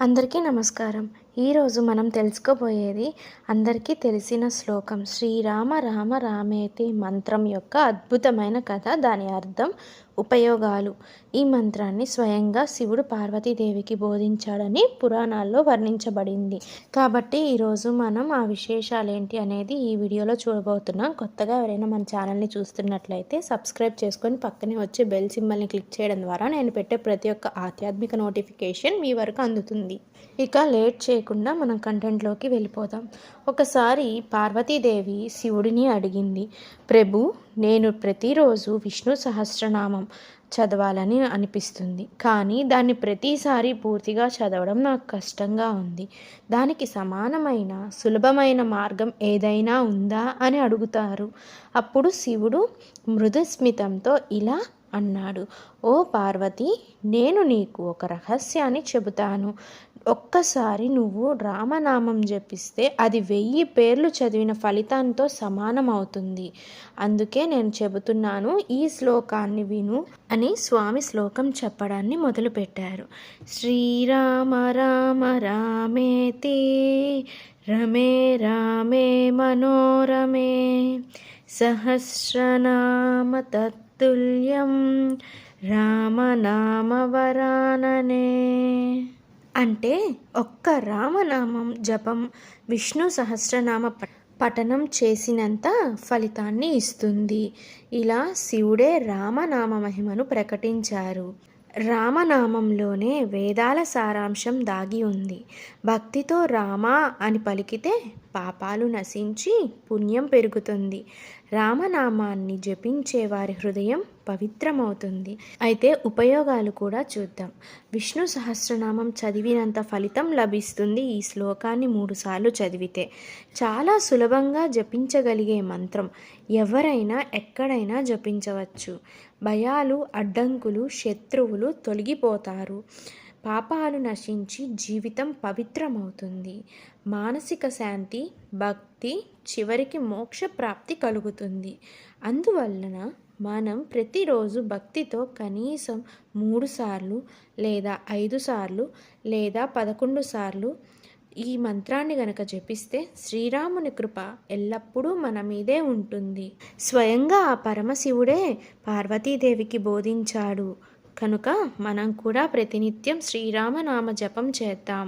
అందరికీ నమస్కారం. ఈరోజు మనం తెలుసుకోబోయేది అందరికీ తెలిసిన శ్లోకం. శ్రీరామ రామ రామేతి మంత్రం యొక్క అద్భుతమైన కథ. దాని అర్థం ఉపయోగాలు. ఈ మంత్రాన్ని స్వయంగా శివుడు పార్వతీదేవికి బోధించాడని పురాణాల్లో వర్ణించబడింది. కాబట్టి ఈరోజు మనం ఆ విశేషాలు ఏంటి అనేది ఈ వీడియోలో చూడబోతున్నాం. కొత్తగా ఎవరైనా మన ఛానల్ని చూస్తున్నట్లయితే సబ్స్క్రైబ్ చేసుకొని పక్కనే వచ్చే బెల్ సింబల్ని క్లిక్ చేయడం ద్వారా నేను పెట్టే ప్రతి ఒక్క ఆధ్యాత్మిక నోటిఫికేషన్ మీ వరకు అందుతుంది. ఇక లేట్ చేయకుండా మనం కంటెంట్లోకి వెళ్ళిపోదాం ఒకసారి పార్వతీదేవి శివుడిని అడిగింది ప్రభు నేను ప్రతిరోజు విష్ణు సహస్రనామం చదవాలని అనిపిస్తుంది కానీ దాన్ని ప్రతిసారి పూర్తిగా చదవడం నాకు కష్టంగా ఉంది. దానికి సమానమైన సులభమైన మార్గం ఏదైనా ఉందా? అని అడుగుతారు. అప్పుడు శివుడు మృదుస్మితంతో ఇలా అన్నాడు. ఓ పార్వతి నేను నీకు ఒక రహస్యాన్ని చెబుతాను. ఒక్కసారి నువ్వు రామనామం జపిస్తే అది వెయ్యి పేర్లు చదివిన ఫలితంతో సమానం అవుతుంది. అందుకే నేను చెబుతున్నాను ఈ శ్లోకాన్ని విను అని స్వామి శ్లోకం చెప్పడాన్ని మొదలుపెట్టారు. శ్రీరామ రామ రామేతి రమే రామే మనోరమే సహస్రనామతత్తుల్యం రామనామవరాననే. అంటే ఒక్క రామనామం జపం విష్ణు సహస్రనామ పఠనం చేసినంత ఫలితాన్ని ఇస్తుంది. ఇలా శివుడే రామనామ మహిమను ప్రకటించారు. రామనామంలోనే వేదాల సారాంశం దాగి ఉంది. భక్తితో రామ అని పలికితే పాపాలు నశించి పుణ్యం పెరుగుతుంది. రామనామాన్ని జపించే వారి హృదయం పవిత్రమవుతుంది. అయితే ఉపయోగాలు కూడా చూద్దాం. విష్ణు సహస్రనామం చదివినంత ఫలితం లభిస్తుంది ఈ శ్లోకాన్ని మూడుసార్లు చదివితే. చాలా సులభంగా జపించగలిగే మంత్రం ఎవరైనా ఎక్కడైనా జపించవచ్చు. భయాలు అడ్డంకులు శత్రువులు తొలగిపోతారు. పాపాలు నశించి జీవితం పవిత్రమవుతుంది. మానసిక శాంతి భక్తి చివరికి మోక్ష ప్రాప్తి కలుగుతుంది. అందువలన మనం ప్రతిరోజు భక్తితో కనీసం మూడు సార్లు లేదా ఐదు సార్లు లేదా పదకొండు సార్లు ఈ మంత్రాన్ని గనక జపిస్తే శ్రీరాముని కృప ఎల్లప్పుడూ మన మీదే ఉంటుంది. స్వయంగా ఆ పరమశివుడే పార్వతీదేవికి బోధించాడు. కనుక మనం కూడా ప్రతినిత్యం శ్రీరామనామ జపం చేద్దాం.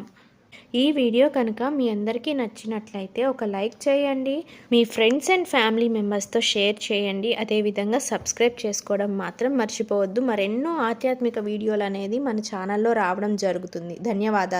ఈ వీడియో కనుక మీ అందరికీ నచ్చినట్లయితే ఒక లైక్ చేయండి. మీ ఫ్రెండ్స్ అండ్ ఫ్యామిలీ మెంబర్స్తో షేర్ చేయండి. అదేవిధంగా సబ్స్క్రైబ్ చేసుకోవడం మాత్రం మర్చిపోవద్దు. మరెన్నో ఆధ్యాత్మిక వీడియోలు అనేది మన ఛానల్లో రావడం జరుగుతుంది. ధన్యవాదాలు.